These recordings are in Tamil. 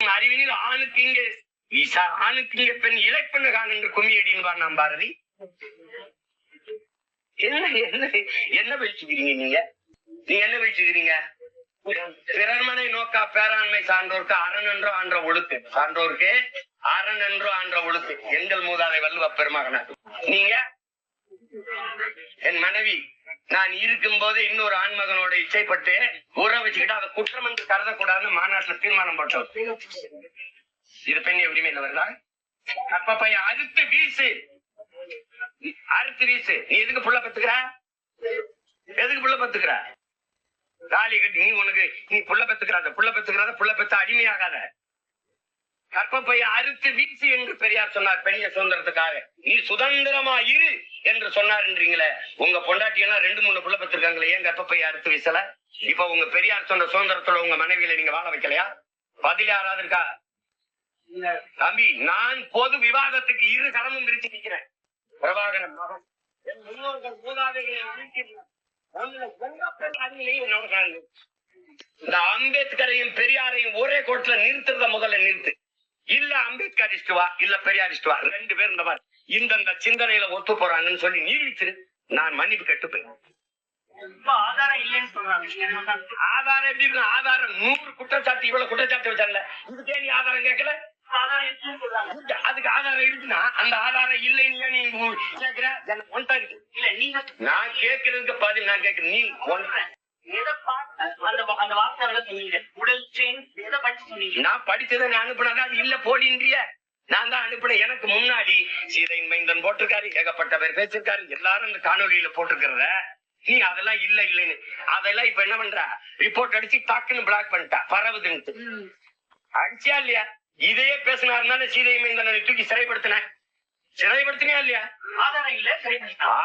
அறிவினில் ஆணுக்கு இங்கே ஈசா ஆணுக்கு இங்கே பெண் இழைப்பண்ணு காண் என்று கும்மியடின்னு நாம் பாரதி. என்ன என்ன என்ன வச்சுக்கிறீங்க நீங்க? நீங்க என்ன வச்சுக்கிறீங்க பிறர்மனை நோக்கா பேராண்மை சான்றோருக்கு அரண் என்றோ ஆன்ற ஒழுக்கு. சான்றோருக்கு அரண் என்றோ ஆன்ற ஒழுக்கு. எங்கள் மூதாதை வள்ளுவ பெருமகன நீங்க? என் மனைவி. நான் இருக்கும் போது இன்னொரு ஆண்மகனோட இச்சைப்பட்டு உற வச்சுக்கிட்டு அதை குற்றம் என்று கருதக்கூடாதுன்னு மாநாட்டுல தீர்மானம் போட்டோம். இது பெண் உரிமையில வருதா? அப்ப பையன் அறுத்து வீசு. அறுத்து வீசு. நீ எதுக்கு புள்ள பத்துக்கிற? எதுக்கு புள்ள பத்துக்கிற? தாலி கட்டி நீ உனக்கு நீ புள்ள பெத்துக்கிறாத புள்ள பெத்துக்கிறாத புள்ள பெத்த அடிமையாகாத. கற்பப்பைய அறுத்து வீசு என்று பெரியார் சொன்னார் பெரிய சுதந்திரத்துக்காக. நீ சுதந்திரமா இரு என்று சொன்னார்ன்றீங்களே உங்க பொண்டாட்டி எல்லாம் ரெண்டு மூணு புள்ள பெற்றிருக்காங்களே ஏன் கற்பப்பைய அறுத்து வீசல? இப்ப உங்க பெரியார் சொன்ன சுதந்திரத்துல உங்க மனைவியில நீங்க வாழ வைக்கலையா? பதில் யாராவது இருக்கா? தம்பி நான் பொது விவாதத்துக்கு இரு கரமும் விரிச்சு நிக்கிறேன். பிரபாகரன் மகன். என் முன்னோர்கள் மூதாதைகளை. இந்த அம்பேத்கரையும் பெரியாரையும் ஒரே கோட்ல நிறுத்துறத முதல்ல நிறுத்து. இல்ல அம்பேத்கரிஸ்ட் வா இல்ல பெரியாரிஸ்ட் வா ரெண்டு பேர் இந்த மாதிரி. இந்தந்த சிந்தனையில ஒத்து போறாங்கன்னு சொல்லி நிரூபிச்சிரு நான் மன்னிப்பு கட்டுப்பேன் ஆதாரம் இல்லைன்னு சொல்றாங்க. ஆதாரம் எப்படி இருக்கு? ஆதாரம் நூறு குற்றச்சாட்டு இவ்வளவு குற்றச்சாட்டு வச்சால இதுக்கே நீ ஆதாரம் கேட்கல? அதுக்கு ஆதாரம் இருக்குன்னா அந்த ஆதாரம் இல்லைன்னு நீ உ- கேக்குற எனக்கு ஒன்ட்டா இருக்கு. இல்ல நீங்க நான் கேட்கறதுக்கு பதில் நான் கேட்கிறேன். நீ ஒன்றை எதை பார்த்து அந்த வா- அந்த வார்த்தை சொன்னீங்க உடல் செயின் எதை படிச்சு சொன்னீங்க நான் படிச்சதை நான் அனுப்புனதா? அது இல்ல போடின்றிய நான் தான் அனுப்புனேன். எனக்கு முன்னாடி சீதையின் மைந்தன் போட்டிருக்காரு ஏகப்பட்ட பேர் பேசிருக்காரு. எல்லாரும் இந்த காணொலியில போட்டிருக்கிறத. நீ அதெல்லாம் இல்ல இல்லைன்னு. அதெல்லாம் இப்ப என்ன பண்ற? ரிப்போர்ட் அடிச்சு டக்குன்னு பிளாக் பண்ணிட்டா. பரவுதுன்ட்டு அடிச்சியா இல்லையா? இதையே பேசினாருந்தானே சீதை மைந்தனை தூக்கி சிறைப்படுத்தின சிறைப்படுத்தினியா இல்லையா ஆதாரம் இல்ல.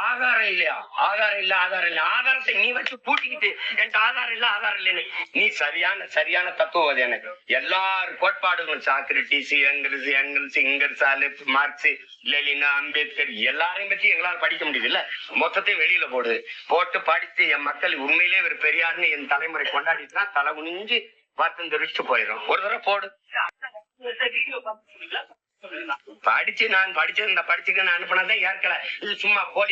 ஆதாரம் இல்லையா ஆதாரம் இல்ல ஆதாரம் இல்ல ஆதாரத்தை நீ வச்சு பூட்டிக்கிட்டு என்கிட்ட ஆதாரம் இல்ல ஆதாரம் இல்லைன்னு நீ சரியான சரியான தத்துவம் எனக்கு எல்லார் கோட்பாடுகளும் Socrates Engels Engels Ingersoll Marx லெலினா Ambedkar எல்லாரையும் பத்தி எங்களால படிக்க முடியுது இல்ல மொத்தத்தையும் வெளியில போடு போட்டு படித்து என் மக்கள் உண்மையிலே ஒரு பெரியார்னு என் தலைமுறை கொண்டாடிட்டுனா தலை குனிஞ்சு வருத்தம் தெரிவிச்சுட்டு போயிடும் ஒரு தடவை போடு படிச்சு நான் படிச்சது இந்த படிச்சுக்கு நான் அனுப்பினதே ஏற்கல. இது சும்மா போலி